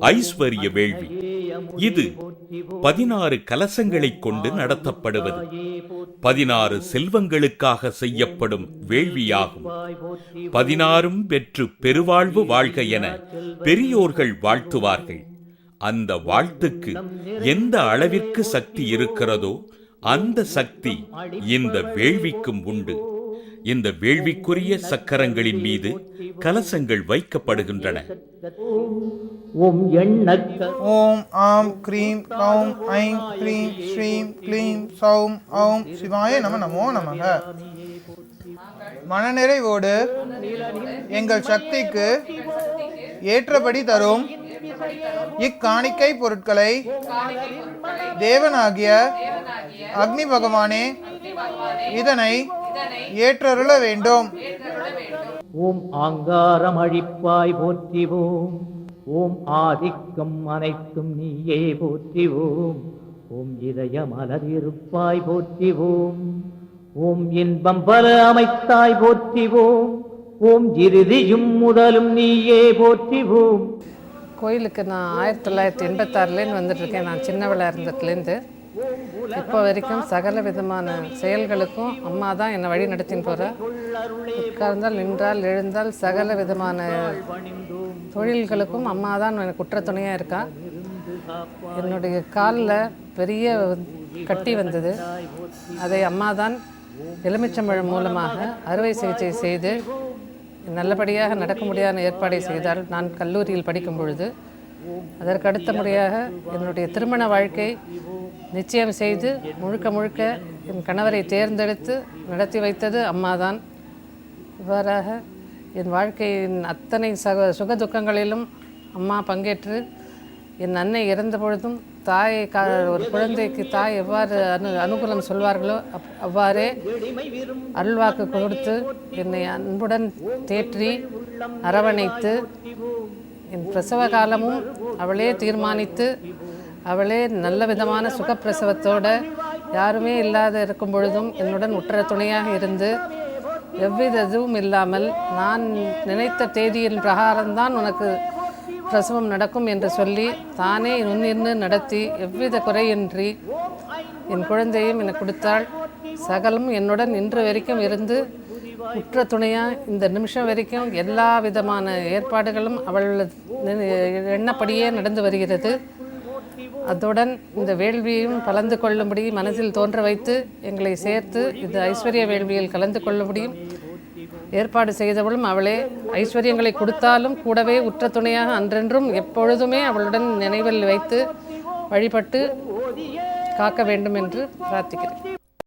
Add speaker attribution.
Speaker 1: ஐஸ்வர்ய வேள்வி. இது பதினாறு கலசங்களைக் கொண்டு நடத்தப்படுவது. பதினாறு செல்வங்களுக்காக செய்யப்படும் வேள்வியாகும். பதினாறும் பெற்று பெருவாழ்வு வாழ்க என பெரியோர்கள் வாழ்த்துவார்கள். அந்த வாழ்த்துக்கு எந்த அளவிற்கு சக்தி இருக்கிறதோ அந்த சக்தி இந்த வேள்விக்கும் உண்டு. இந்த வேள்விக்குரிய சக்கரங்களின் மீது கலசங்கள் வைக்கப்படுகின்றன.
Speaker 2: ஓம்
Speaker 3: ஓம் ஆம் க்ரீம் கௌம் ஐம் க்ரீம் ஸ்ரீம் க்ளீம் சௌம் ஔம் சிவாய நம நமோ நமக. மனநிறைவோடு எங்கள் சக்திக்கு ஏற்றபடி தரும் இக்காணிக்கை பொருட்களை தேவனாகிய அக்னி பகவானே இதனை ஏற்றருள வேண்டும்.
Speaker 2: ஓம் ஆங்காரம் அழிப்பாய் போற்றிவோம். ஓம் ஆதிக்கம் அனைத்தும் நீயே போற்றிவோம். ஓம் இதய மலரிருப்பாய் போற்றிவோம். ஓம் இன்பம் பல அமைத்தாய் போற்றிவோம். ஓம் இறுதியும் முதலும் நீயே போற்றிவோம்.
Speaker 4: கோயிலுக்கு நான் ஆயிரத்தி தொள்ளாயிரத்தி எண்பத்தாறுலேருந்து வந்துட்டுருக்கேன் நான் சின்னவளாக இருந்ததுலேருந்து. இப்போ வரைக்கும் சகல விதமான செயல்களுக்கும் அம்மா தான் என்னை வழி நடத்தின்னு போகிற உட்கார்ந்தால் நின்றால் எழுந்தால் சகல விதமான தொழில்களுக்கும் அம்மா தான் எனக்கு குற்ற துணையாக இருக்கா. என்னுடைய காலில் பெரிய கட்டி வந்தது. அதை அம்மா தான் எலுமிச்சம்பழம் மூலமாக அறுவை சிகிச்சை செய்து நல்லபடியாக நடக்க முடியாத ஏற்பாடை செய்தால் நான் கல்லூரியில் படிக்கும் பொழுது அதற்கு முறையாக என்னுடைய திருமண வாழ்க்கை நிச்சயம் செய்து முழுக்க முழுக்க என் கணவரை தேர்ந்தெடுத்து நடத்தி வைத்தது அம்மாதான். இவ்வாறாக என் வாழ்க்கையின் அத்தனை சக சுக துக்கங்களிலும் அம்மா பங்கேற்று என் அன்னை இறந்த பொழுதும் தாயை கா ஒரு குழந்தைக்கு தாய் எவ்வாறு அனு அனுகூலம் சொல்வார்களோ அப் அவ்வாறே அருள்வாக்கு கொடுத்து என்னை அன்புடன் தேற்றி அரவணைத்து என் பிரசவ காலமும் அவளே தீர்மானித்து அவளே நல்ல விதமான சுகப்பிரசவத்தோட யாருமே இல்லாத இருக்கும் பொழுதும் என்னுடன் உற்ற துணையாக இருந்து எவ்வித இதுவும் இல்லாமல் நான் நினைத்த தேதியின் பிரகாரம்தான் உனக்கு பிரசவம் நடக்கும் என்று சொல்லி தானே முன்னின்று நடத்தி எவ்வித குறையின்றி என் குழந்தையும் எனக்கு கொடுத்தாள். சகலும் என்னுடன் இன்று வரைக்கும் இருந்து உற்ற துணையாக இந்த நிமிஷம் வரைக்கும் எல்லா விதமான ஏற்பாடுகளும் அவள் எண்ணப்படியே நடந்து வருகிறது. அத்துடன் இந்த வேள்வியும் கலந்து கொள்ளும்படி மனதில் தோன்ற வைத்து எங்களை சேர்த்து இது ஐஸ்வர்ய வேள்வியில் கலந்து கொள்ளும்படியும் ஏற்பாடு செய்தவளும் அவளே. ஐஸ்வர்யங்களை கொடுத்தாலும் கூடவே உற்ற துணையாக அன்றென்றும் எப்பொழுதுமே அவளுடன் நினைவில் வைத்து வழிபட்டு காக்க வேண்டும் என்று பிரார்த்திக்கிறேன்.